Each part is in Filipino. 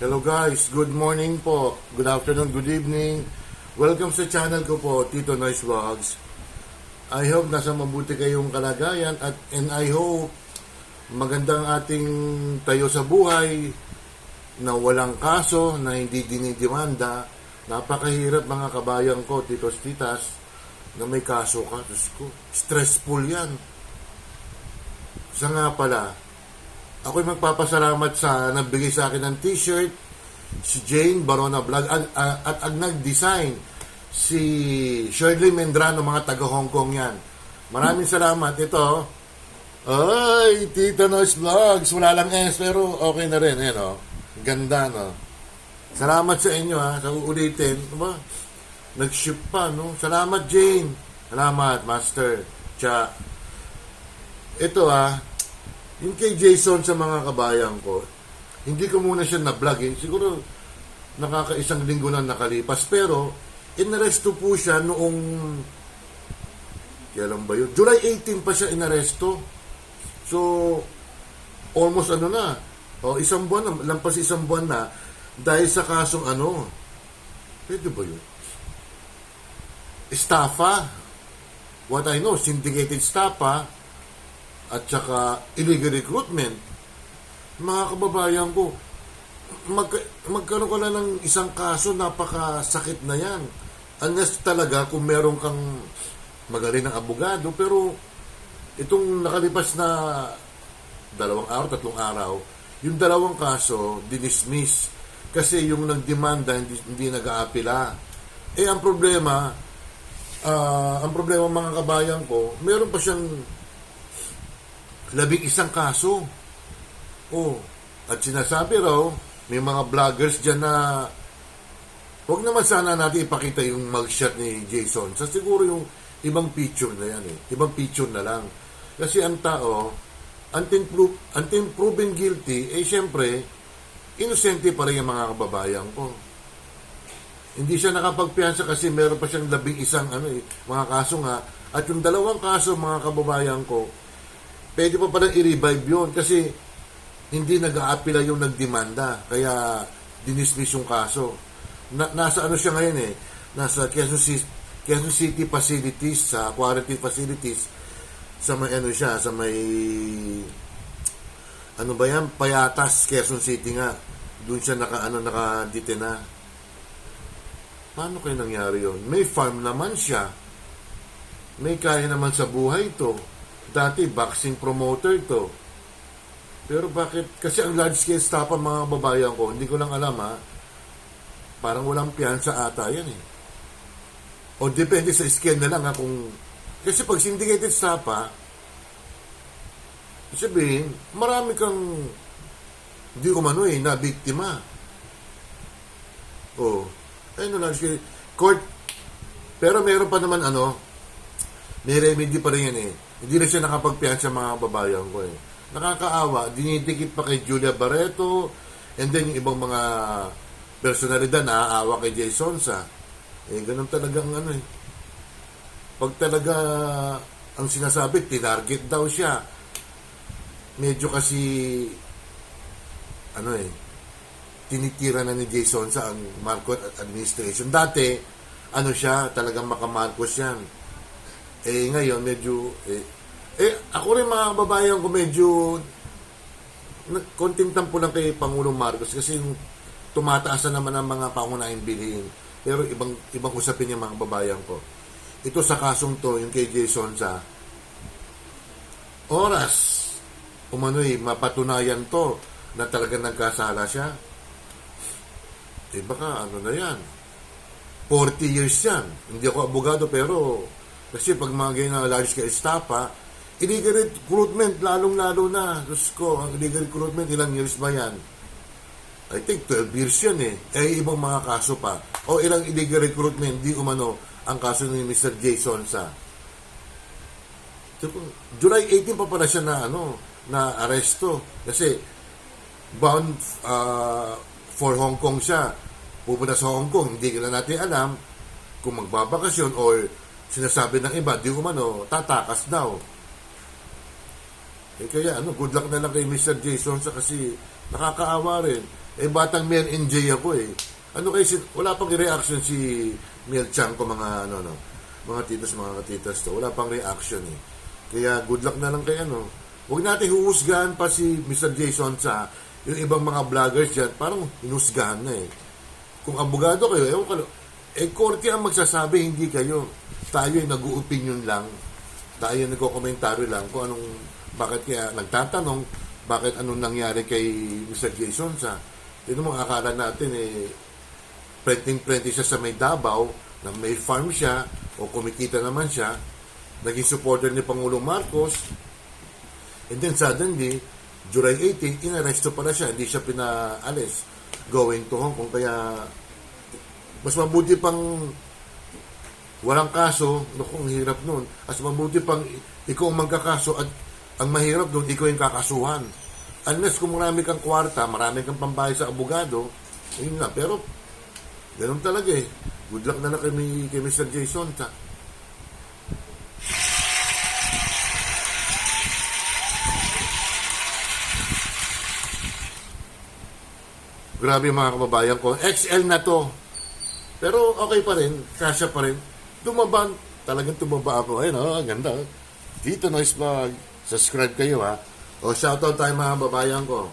Hello guys, good morning po. Good afternoon, good evening. Welcome sa channel ko po, Tito Noise Vlogs. I hope nasa mabuti kayong kalagayan at and I hope magandang ating tayo sa buhay na walang kaso, na hindi dinidimanda. Napakahirap mga kabayan ko, titos titas, na may kaso ka. Diyos ko, stressful yan. Sa nga pala, ako'y magpapasalamat sa nagbigay sa akin ng t-shirt, si Jane Barona Vlog, at, at, at ang nag-design, si Shirley Mendrano, mga taga Hong Kong yan. Maraming salamat. Ito, ay, Tita Noise Vlogs, wala lang S, pero okay na rin, eh, no? Ganda, no? Salamat sa inyo, ha, sa uulitin. Diba? Nag-ship pa, no? Salamat, Jane. Salamat, Master. Cha. Ito, ha, yung kay Jason sa mga kabayan ko, hindi ko muna siya na-vlog. Eh. Siguro nakakaisang linggo na nakalipas. Pero, inaresto po siya noong, kailan ba yun? July 18 pa siya inaresto. So, almost ano na, o isang buwan na, lampas isang buwan na, dahil sa kasong ano, pwede ba yun? Estafa. What I know, syndicated estafa, at saka illegal recruitment, mga kababayan ko, mag, magkaroon ka na ng isang kaso, napakasakit na yan. Unless talaga kung meron kang magaling ng abogado, pero itong nakalipas na dalawang araw, tatlong araw, yung dalawang kaso, dinismiss. Kasi yung nagdemanda, hindi, hindi nag-aapila. Eh, ang problema, ah, ang problema mga kabayan ko, meron pa siyang labing isang kaso. Oh, at sinasabi raw, may mga vloggers dyan na huwag naman sana natin ipakita yung mugshot ni Jason. Sa siguro yung ibang picture na yan eh. Ibang picture na lang. Kasi ang tao, until, pro- until proven guilty, eh syempre, inosente pa rin yung mga kababayan ko. Hindi siya nakapagpiyansa kasi meron pa siyang labing isang ano eh, mga kaso nga. At yung dalawang kaso, mga kababayan ko, pwede pa palang i-revive yun kasi hindi nag-aapila yung nagdemanda. Kaya dinismiss yung kaso. Na, nasa ano siya ngayon eh, nasa Quezon City, Quezon City facilities, sa quarantine facilities, sa may ano siya, sa may ano ba yan, Payatas, Quezon City nga. Doon siya naka, ano, nakadetena. Paano kayo nangyari yon? May farm naman siya. May kaya naman sa buhay to. Dati, boxing promoter to. Pero bakit? Kasi ang large scale staff ang mga babayan ko, hindi ko lang alam ha. Parang walang piyansa ata yan eh. O depende sa scale na lang ha kung... Kasi pag syndicated staff ha, sabihin, marami kang hindi ko mano eh, na biktima. Oh, ayun na lang, court, pero meron pa naman ano, may remedy pa rin yan eh. Hindi na siya nakapagpiyan sa mga babayan ko eh. Nakakaawa, dinidikit pa kay Julia Barreto, and then yung ibang mga personalidad naaawa kay Jay Sonsa. Eh, ganun talagang ano eh. Pag talaga ang sinasabi, tinarget daw siya. Medyo kasi ano eh, tinitira na ni Jason sa ang Marcos administration. Dati, ano siya, talagang makamarcos yan. Eh, ngayon, medyo, eh, eh ako rin mga babayan ko medyo, konting tampo lang kay Pangulong Marcos kasi yung tumataas na naman ang mga pangunahing bilhin. Pero ibang, ibang usapin yung mga babayan ko. Ito sa kasong to, yung kay Jason sa oras, umano'y mapatunayan to na talaga nagkasala siya, eh baka ano na yan, 40 years yan. Hindi ako abogado pero kasi pag mga ganyan na large scale estafa, illegal recruitment, lalong-lalo na. Diyos ko, ang illegal recruitment, ilang years ba yan? I think 12 years yan eh. Eh, ibang mga kaso pa. O ilang illegal recruitment, di umano ang kaso ni Mr. Jason sa July 18 pa pala siya na ano na aresto kasi bound uh, for Hong Kong siya. Pupunta sa Hong Kong, hindi na natin alam kung magbabakasyon or sinasabi ng iba, di umano, tatakas daw. Eh kaya ano, good luck na lang kay Mr. Jason sa kasi nakakaawa rin. Eh, batang Mel NJ ako eh. Ano kayo, si- wala pang reaction si Mel Chang ko mga, ano, no, mga titos, mga katitas to. Wala pang reaction eh. Kaya good luck na lang kay ano. Huwag natin huhusgahan pa si Mr. Jason sa yung ibang mga vloggers dyan. Parang hinusgahan na eh. Kung abogado kayo, ewan ko, eh, korte ang magsasabi, hindi kayo. Tayo ay nag-uopinion lang. Tayo ay nagko-komentaryo lang kung anong, bakit kaya nagtatanong, bakit anong nangyari kay Mr. Jason sa, yun mo, akala natin eh, prenting-prenting siya sa may Davao, na may farm siya, o kumikita naman siya, naging supporter ni Pangulong Marcos, and then suddenly, July 18, inaresto pala siya, hindi siya pinaalis, going to Hong Kong, kaya mas mabuti pang walang kaso, naku, ang hirap nun. Mas mabuti pang ikaw ang magkakaso at ang mahirap doon, ikaw yung kakasuhan. Unless kung marami kang kwarta, marami kang pambayad sa abogado, yun na. Pero, ganun talaga eh. Good luck na lang kay, kay Mr. Jason. Ta. Grabe mga kababayan ko. XL na to. Pero okay pa rin, kasya pa rin. Tumaba, talagang tumaba ako. Ayun, oh, ganda. Dito Noise Vlog. Subscribe kayo ha. O shoutout tayo mga babayan ko.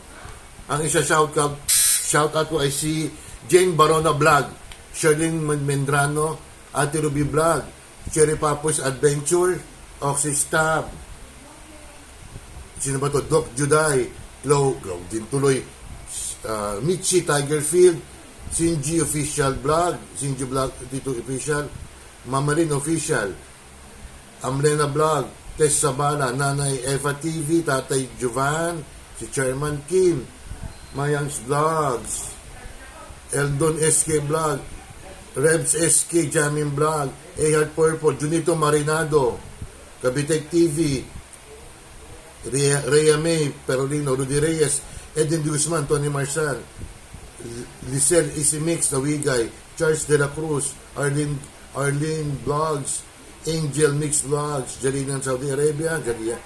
Ang isa shoutout, shoutout ko ay si Jane Barona Vlog, Sherlyn Mendrano, Ate Ruby Vlog, Cherry Papos Adventure, Oxy Stab, sino ba to? Doc Juday, Glow, Glow din tuloy, uh, Michi Tigerfield, Sinji Official Vlog, Sinji Vlog dito Official, Mamarin Official, Amlena Vlog, Tess Sabala, Nanay Eva TV, Tatay Jovan, si Chairman Kim, Mayang's Vlogs, Eldon SK Vlog, Rebs SK Jamin Vlog, A-Heart Purple, Junito Marinado, Kabitek TV, Rhea, Rhea May, Perolino, Rudy Reyes, Edwin Guzman, Tony Marshall, Lisel Isimix, Nawigay, Charles De La Cruz, Arlene, Arlene Vlogs, Angel Mix Vlogs, Jarina ng Saudi Arabia, Jaria,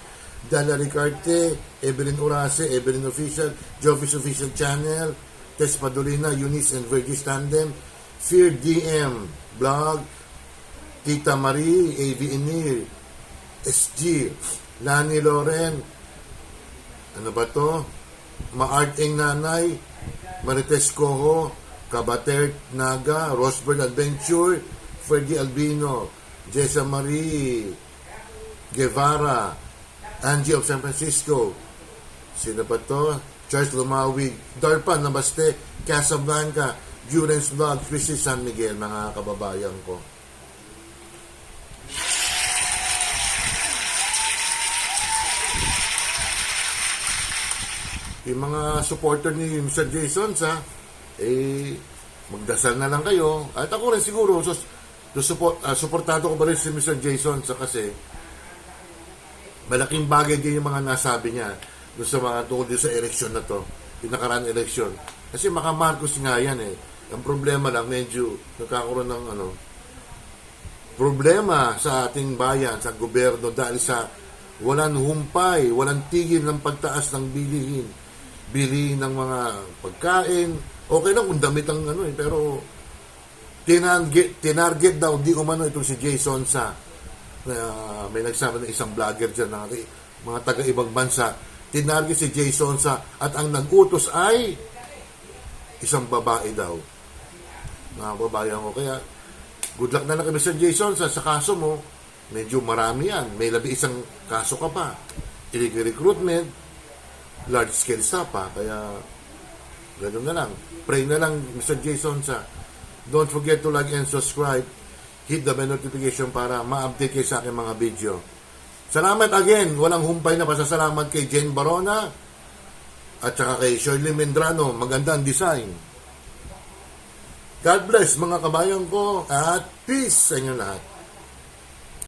Dala Ricarte, Evelyn Urase, Evelyn Official, Jovis Official Channel, Tess Padolina, Eunice and Vergis Tandem, Fear DM Vlog, Tita Marie, AV Inir, SG, Lani Loren, ano ba to? Maarting Nanay, Marites Coho, Kabater Naga, Rosberg Adventure, Fergie Albino, Jessa Marie, Guevara, Angie of San Francisco, sino ba to? Charles Lumawig, Darpan Namaste, Casablanca, Durance Vlog, Christy San Miguel, mga kababayan ko. yung mga supporter ni Mr. Jason sa eh magdasal na lang kayo at ako rin siguro so, so support, uh, suportado ko ba rin si Mr. Jason sa kasi malaking bagay din yung mga nasabi niya doon sa mga tungkol din sa eleksyon na to yung nakaraan eleksyon kasi maka Marcos nga yan eh ang problema lang medyo nagkakaroon ng ano problema sa ating bayan sa gobyerno dahil sa walang humpay, walang tigil ng pagtaas ng bilihin bili ng mga pagkain. Okay lang kung damit ang ano eh, pero tinarget, tinarget daw, di umano itong si Jason sa uh, may nagsabi ng isang vlogger dyan na mga taga-ibang bansa, tinarget si Jason sa at ang nag-utos ay isang babae daw. Mga babayan ko. Kaya, good luck na lang kay Mr. Jason sa, sa kaso mo. Medyo marami yan. May labi isang kaso ka pa. Illegal recruitment, large scale stuff pa. Kaya, ganun na lang. Pray na lang, Mr. Jason, sa don't forget to like and subscribe. Hit the bell notification para ma-update kayo sa aking mga video. Salamat again. Walang humpay na pasasalamat kay Jen Barona at saka kay Shirley Mendrano. Magandang design. God bless mga kabayan ko at peace sa inyo lahat.